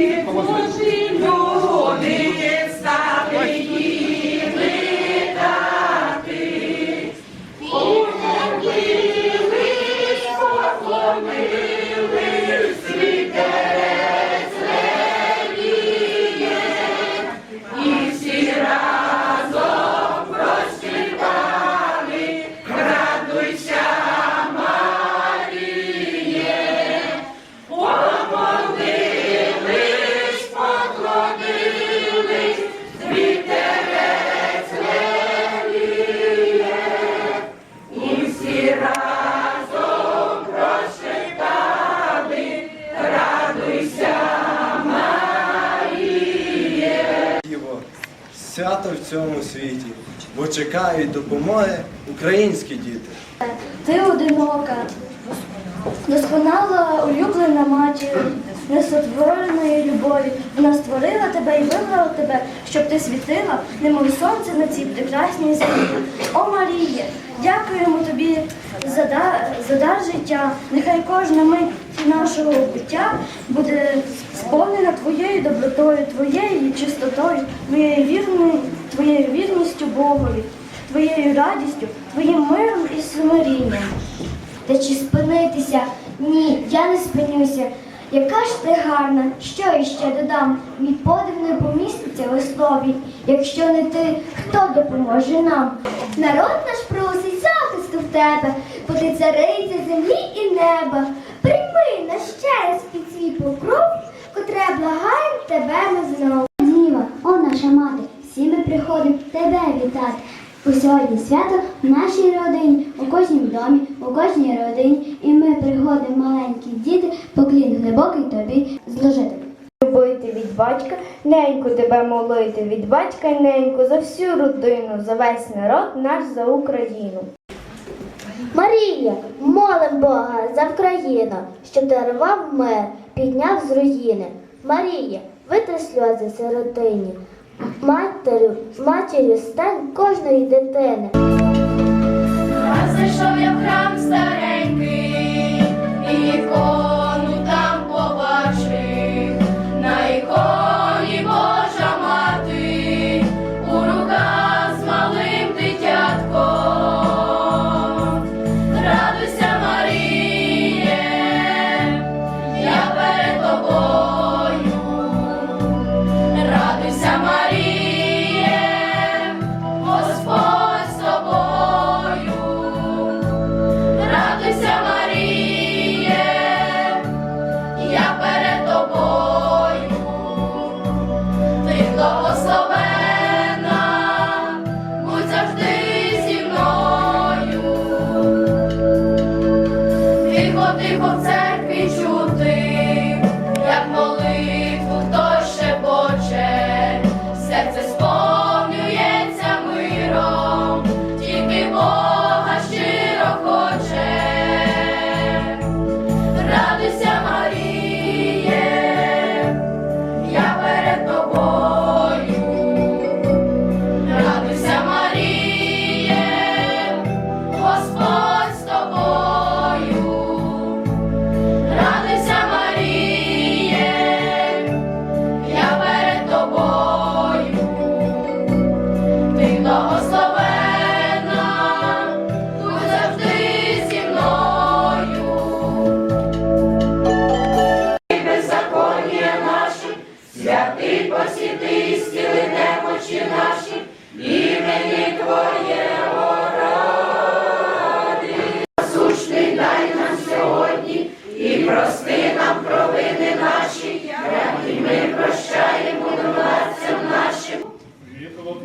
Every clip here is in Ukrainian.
Божі свято в цьому світі, бо чекають допомоги українські діти. Ти одинока, досконала улюблена матір, несотвореної любові. Вона створила тебе і вибрала тебе, щоб ти світила, немов сонце на цій прекрасній землі. О Маріє, дякуємо тобі за дар, за дар життя. Нехай кожна мить нашого буття буде сповнена твоєю добротою, твоєю чистотою, твоєю вірною, твоєю вірністю Богові, твоєю радістю, твоїм миром і смирінням. Та чи спинитися? Ні, я не спинюся. Яка ж ти гарна, що іще додам? Мій подив не поміститься в слові. Якщо не ти, хто допоможе нам? Народ наш просить захисту в тебе, бо ти цариця землі і неба. Прийми нас ще раз під свій покров, котре благаєм тебе ми знову. Діва, о наша мати, всі ми приходимо тебе вітати. У сьогодні свято в нашій родині, у кожнім домі, у кожній родині, і ми приходимо маленькі діти, поклін глибокий тобі зложити. Любити від батька, неньку тебе молити від батька, неньку за всю родину, за весь народ наш за Україну. Марія, молим Бога за Вкраїну, щоб дарував мир, підняв з руїни. Марія, витри сльози сиротині, матір'ю, матір'ю стань кожної дитини. Раз зайшов я в храм старенький,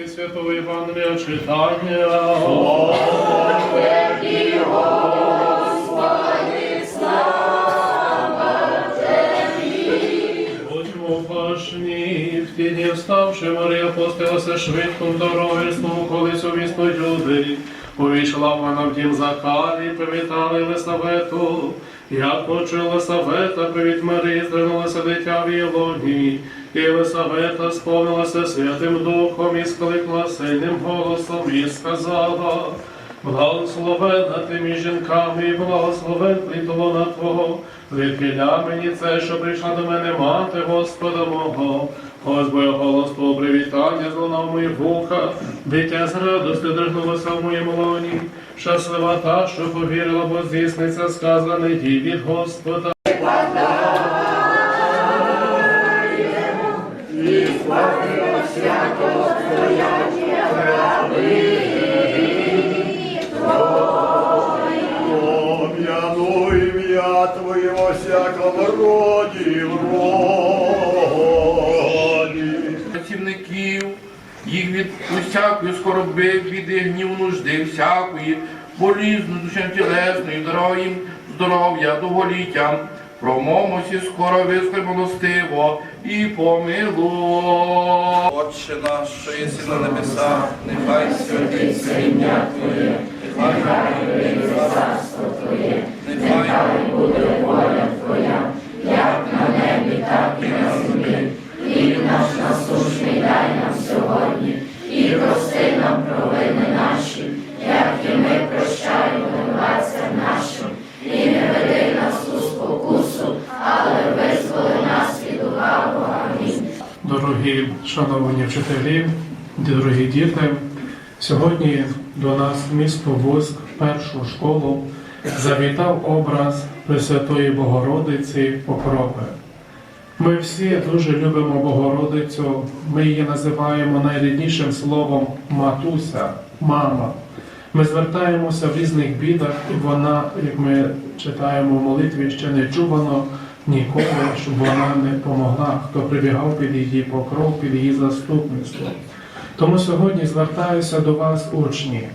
Від Святого Євангелія читання. Тобі, Господи, слава Тобі. Будьмо уважні, в ті дні вставши, Марія постилася швидко в дорогу, знову колись увіснуть люди. Увійшла вона в дім Захарі, привітали Лисавету. Як почула Лисавета, привіт Марії, звернулася дитя в Єлоні. І Лисавета сповнилася Святим Духом і скликла сильним голосом і сказала, Благословенна ти між жінками, і благословен плід лона Твого. Відхиля мені це, що прийшла до мене мати Господа мого. Господи, голос Твого привітання злунав моїх вуха, дитя з радостю дригнулося в моєму лоні. Щаслива та, що повірила, бо здійсниться сказане їй від Господа. Скорби, біди, гнів, нужди, всякої, болізну, душем тілесною, даруй їм здоров'я, довголіття. Промовмося скоро вискай милостиво і помилуй. Отче наш, що єси на небесах, нехай святиться ім'я Твоє, нехай прийде царство Твоє, нехай буде воля Твоя, як на небі, так і на землі. Хліб наш насущний дай нам сьогодні, і прости нам провини наші, як і ми прощаємо винуватцям нашим, і не веди нас у спокусу, але визволи нас від лукавого. Амінь. Дорогі шановні вчителі, дорогі діти, сьогодні до нас місто Вуск, першу школу, завітав образ Пресвятої Богородиці Покрови. Ми всі дуже любимо Богородицю, ми її називаємо найріднішим словом матуся, мама. Ми звертаємося в різних бідах, і вона, як ми читаємо в молитві, ще не чувано ніколи, щоб вона не помогла, хто прибігав під її покров, під її заступництво. Тому сьогодні звертаюся до вас, учні.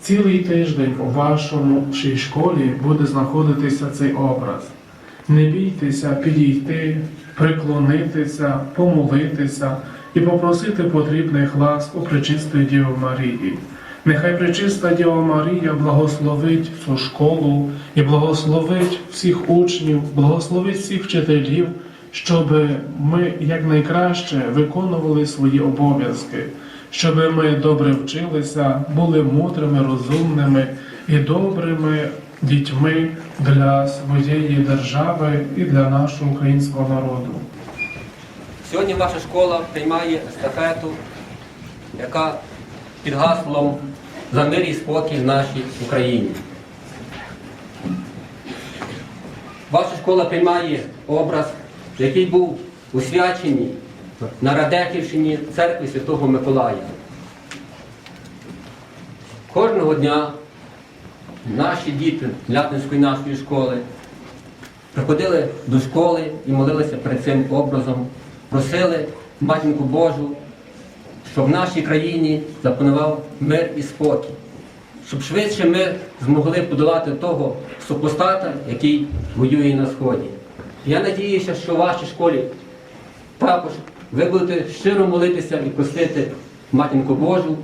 Цілий тиждень у вашому школі буде знаходитися цей образ. Не бійтеся підійти, приклонитися, помолитися і попросити потрібних ласк у пречистої Діви Марії. Нехай пречиста Діва Марія благословить цю школу і благословить всіх учнів, благословить всіх вчителів, щоб ми якнайкраще виконували свої обов'язки, щоб ми добре вчилися, були мудрими, розумними і добрими дітьми для своєї держави і для нашого українського народу. Сьогодні ваша школа приймає естафету, яка під гаслом за мир і спокій в нашій Україні. Ваша школа приймає образ, який був усвячений на Радехівщині церкві Святого Миколая. Кожного дня наші діти Лятинської нашої школи приходили до школи і молилися перед цим образом, просили Матінку Божу, щоб в нашій країні запанував мир і спокій, щоб швидше ми змогли подолати того супостата, який воює на сході. Я надіюся, що в вашій школі також ви будете щиро молитися і просити Матінку Божу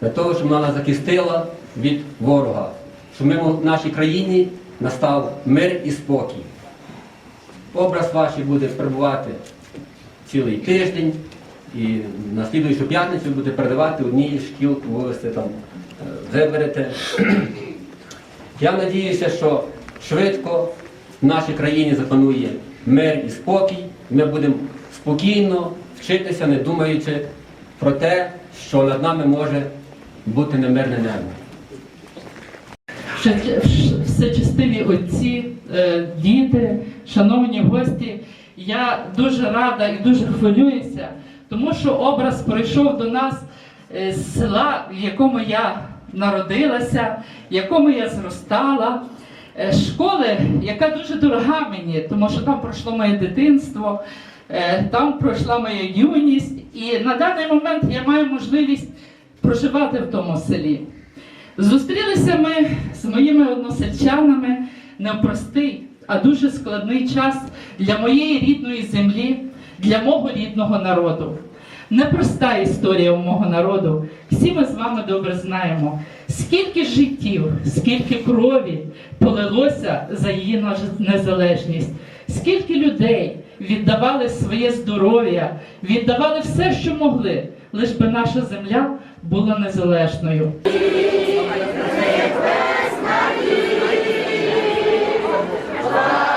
для того, щоб вона захистила від ворога, щоб ми в нашій країні настав мир і спокій. Образ ваш буде перебувати цілий тиждень і на слідуючу п'ятницю буде передавати одній з шкіл вулиці там е, виберете. Я надіюся, що швидко в нашій країні запанує мир і спокій. Ми будемо спокійно вчитися, не думаючи про те, що над нами може бути немирне небо. Всечестиві отці, е, діти, шановні гості. Я дуже рада і дуже хвилююся, тому що образ прийшов до нас е, з села, в якому я народилася, в якому я зростала. Е, Школи, яка дуже дорога мені, тому що там пройшло моє дитинство, е, там пройшла моя юність, і на даний момент я маю можливість проживати в тому селі. Зустрілися ми з моїми односельчанами в простий, а дуже складний час для моєї рідної землі, для мого рідного народу. Непроста історія у мого народу. Всі ми з вами добре знаємо, скільки життів, скільки крові полилося за її незалежність, скільки людей віддавали своє здоров'я, віддавали все, що могли, лиш би наша земля була незалежною. Слава